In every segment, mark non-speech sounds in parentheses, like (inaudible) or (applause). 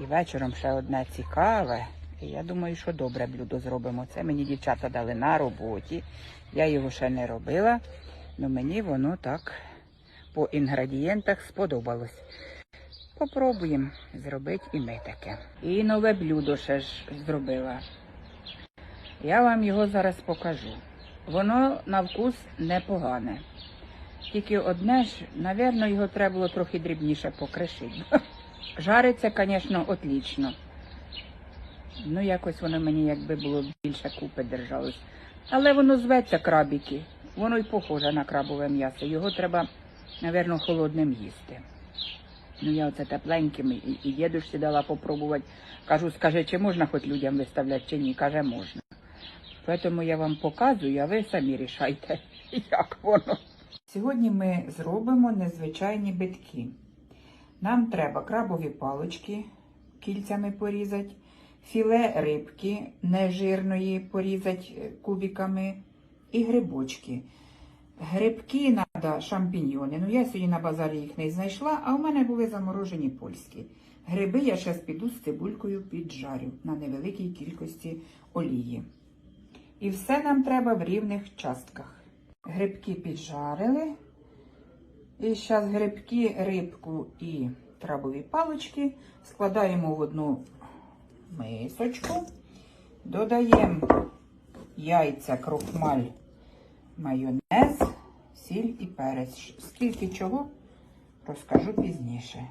І вечором ще одне цікаве. І я думаю, що добре блюдо зробимо. Це мені дівчата дали на роботі. Я його ще не робила, але мені воно так по інгредієнтах сподобалось. Попробуємо зробити і ми таке. І нове блюдо ще ж зробила. Я вам його зараз покажу. Воно на вкус непогане. Тільки одне ж, напевно, його треба було трохи дрібніше покришити. (laughs) Жариться, звісно, отлічно. Ну, якось воно мені якби було більше купи держалось. Але воно зветься крабіки. Воно й похоже на крабове м'ясо. Його треба, напевно, холодним їсти. Ну, я оце тепленьким і, і дідусі дала попробувати. Кажу, скажи, чи можна хоч людям виставляти, чи ні. Каже, можна. Тому я вам показую, а ви самі рішайте, (laughs) як воно. Сьогодні ми зробимо незвичайні битки. Нам треба крабові палочки кільцями порізати, філе рибки нежирної порізати е, кубиками і грибочки. Грибки треба шампіньйони. Ну, я сьогодні на базарі їх не знайшла, а у мене були заморожені польські. Гриби я зараз піду з цибулькою піджарю на невеликій кількості олії. І все нам треба в рівних частках. Грибки піджарили. І зараз грибки, рибку і крабові палички складаємо в одну мисочку. Додаємо яйця, крохмаль, майонез, сіль і перець. Скільки чого, розкажу пізніше.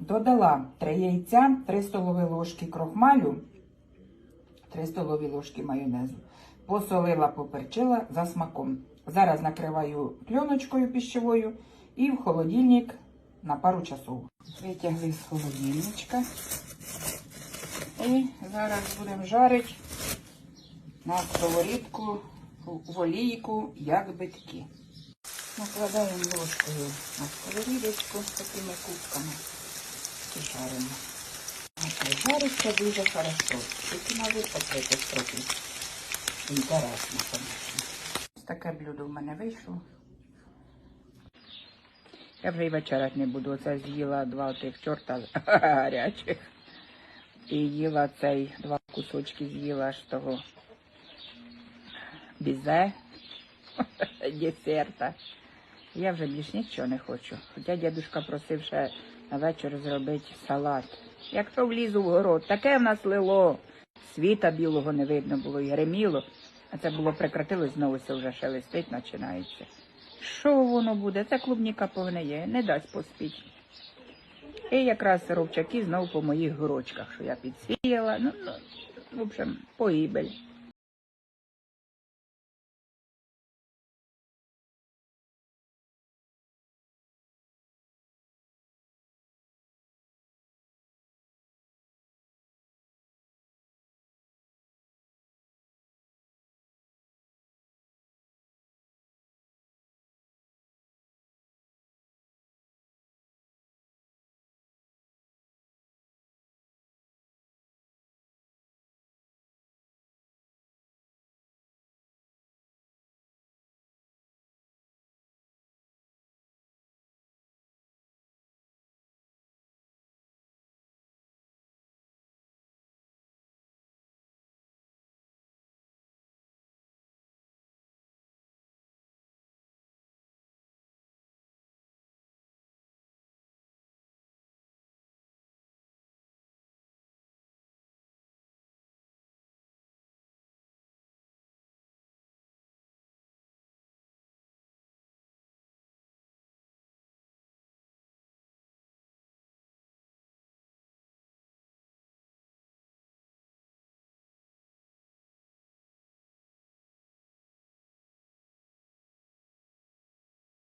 Додала 3 яйця, 3 столові ложки крохмалю, 3 столові ложки майонезу. Посолила, поперчила за смаком. Зараз накриваю пленочкою пищевою і в холодильник на пару часов. Витягли з холодильничка. І зараз будемо жарити на сковорідку в олійку, як битки. Накладаємо ложкою на сковорідочку з такими кубками і жаримо. Жариться дуже хорошо. Тільки треба посити трохи. Інтересно, звісно. Таке блюдо в мене вийшло. Я вже й вечерять не буду. Оце з'їла два тих чорта (laughs) гарячих. І їла цей два кусочки з'їла ж того бізе (laughs) десерта. Я вже більш нічого не хочу. Хоча дядюшка просив ще на вечір зробити салат. Як то влізу в город, таке в нас лило. Світа білого не видно було і греміло. А це було прекратилось, знову все вже шелестить починається. Що воно буде? Це клубніка повне не дасть поспіти. І якраз ровчаки знову по моїх горочках, що я підсіяла. Ну, ну в общем, погибель.